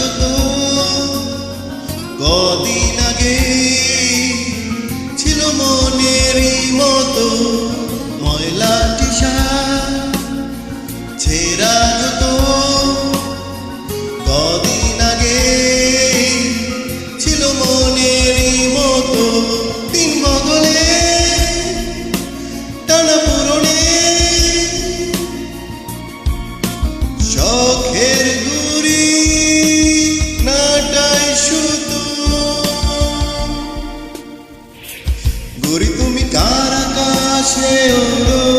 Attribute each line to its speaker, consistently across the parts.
Speaker 1: the Lord. chorou.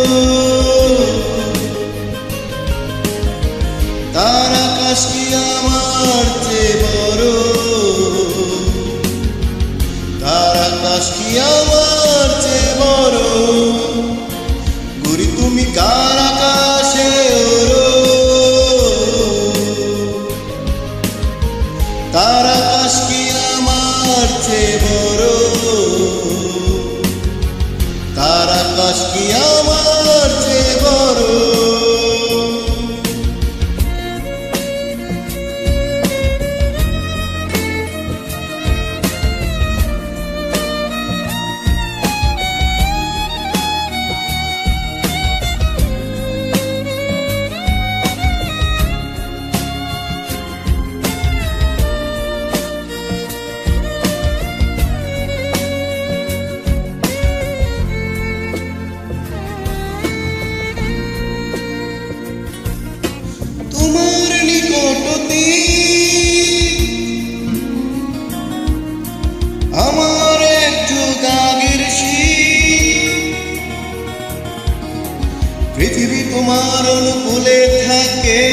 Speaker 1: তোমার অনুকূলে থাকে।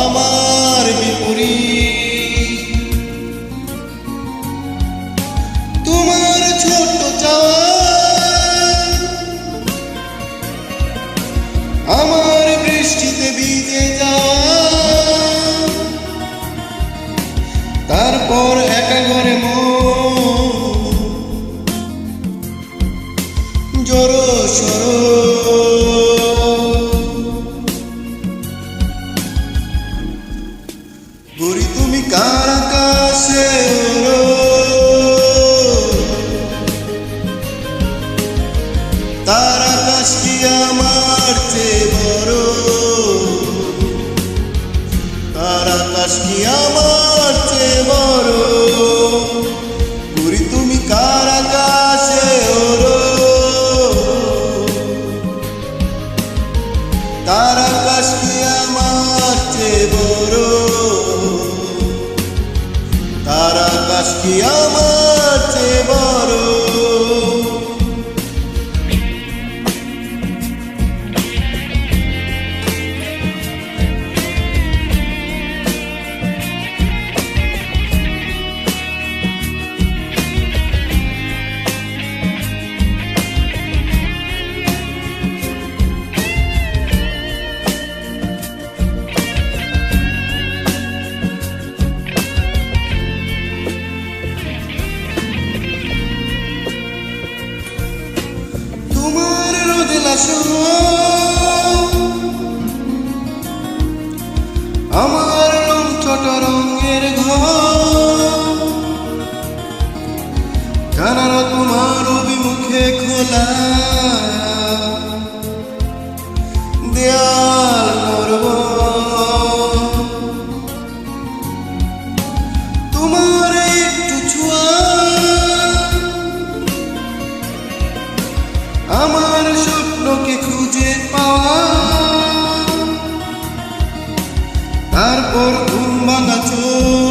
Speaker 1: আমার বিপরীত। তোমার ছোট চাওয়া আমার বৃষ্টিতে ভিজে যাওয়া। গরি তুমি কার আকাশে তার আকাশ কি আমার চেয়ে আকাশ কি আমার চেয়ে বড়? আমার রং ছোট রঙের ঘর। তোমার অভিমুখে খোলা। একটু আমার পাওয়া। তারপর ঘুম ভাঙা চোখ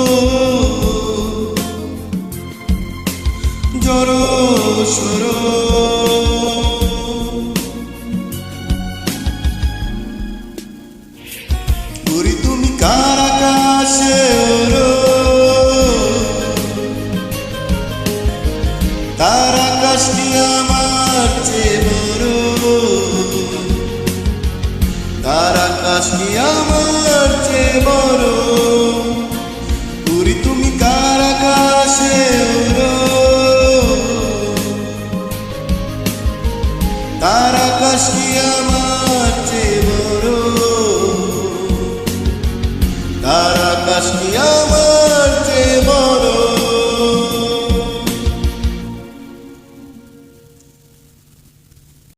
Speaker 1: Bastião